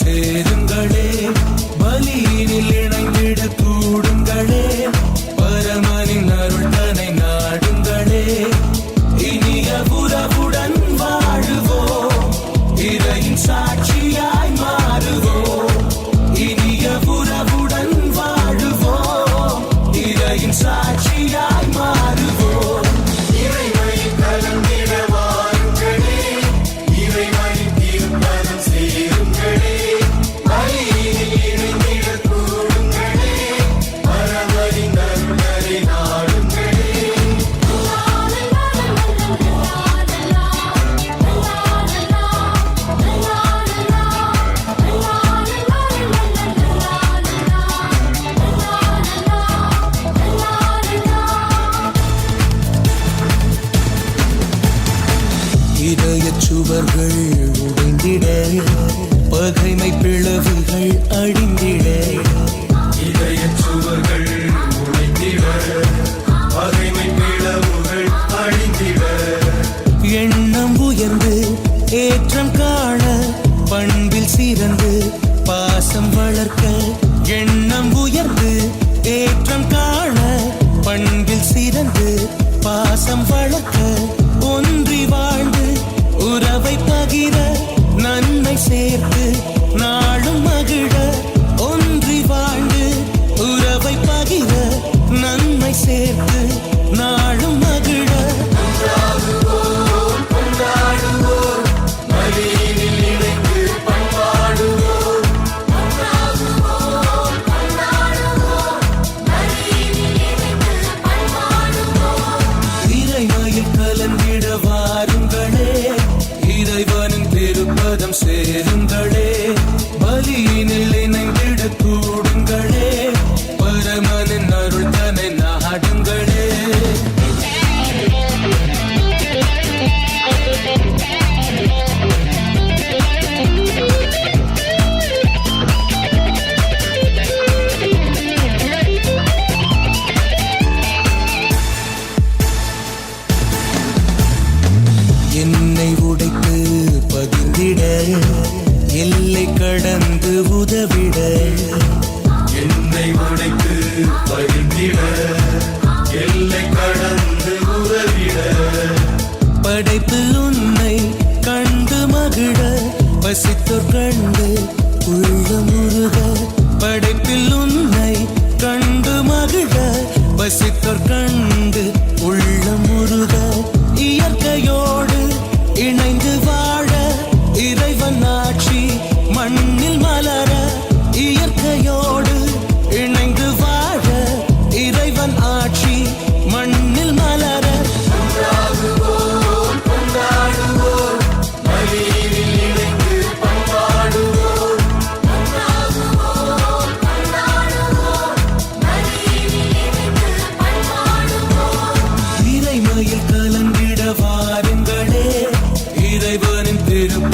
சேர்ந்துங்களே சுவர்கள் உடைந்திட. பகைமை பிளவுகள் அழிந்திட. சுவர்கள் உடைந்திட. பகைமை பிளவுகள் அழிந்திட. எண்ணம் உயர்ந்து ஏற்றம் காண. பண்பில் சிறந்து பாசம் வளர்க்க. எண்ணம் உயர்ந்து ஏற்றம் காண. பண்பில் சிறந்து பாசம் வளர்க்க. ஒன்றி வாழ்ந்து உறவை பகிர நன்மை சேர்த்து நாளும் மகிழ ஒன்றி வாழ்ந்து உறவை பகிர நன்மை சேர்த்து நாளும் மகிழ. உதவிட. என்னை உடைத்து பகிர்ந்திட எல்லை கடந்து உதவிட. படைப்பில் உன்னை கண்டு மகிழ. பசித்தோர் கண்டு உள்ளமுருக படைப்பில் உன்னை கண்டு மகிழ. பசித்தோர் கண்டு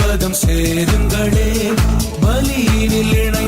திருப்பதம் சேருங்களே. பலியினில் இணை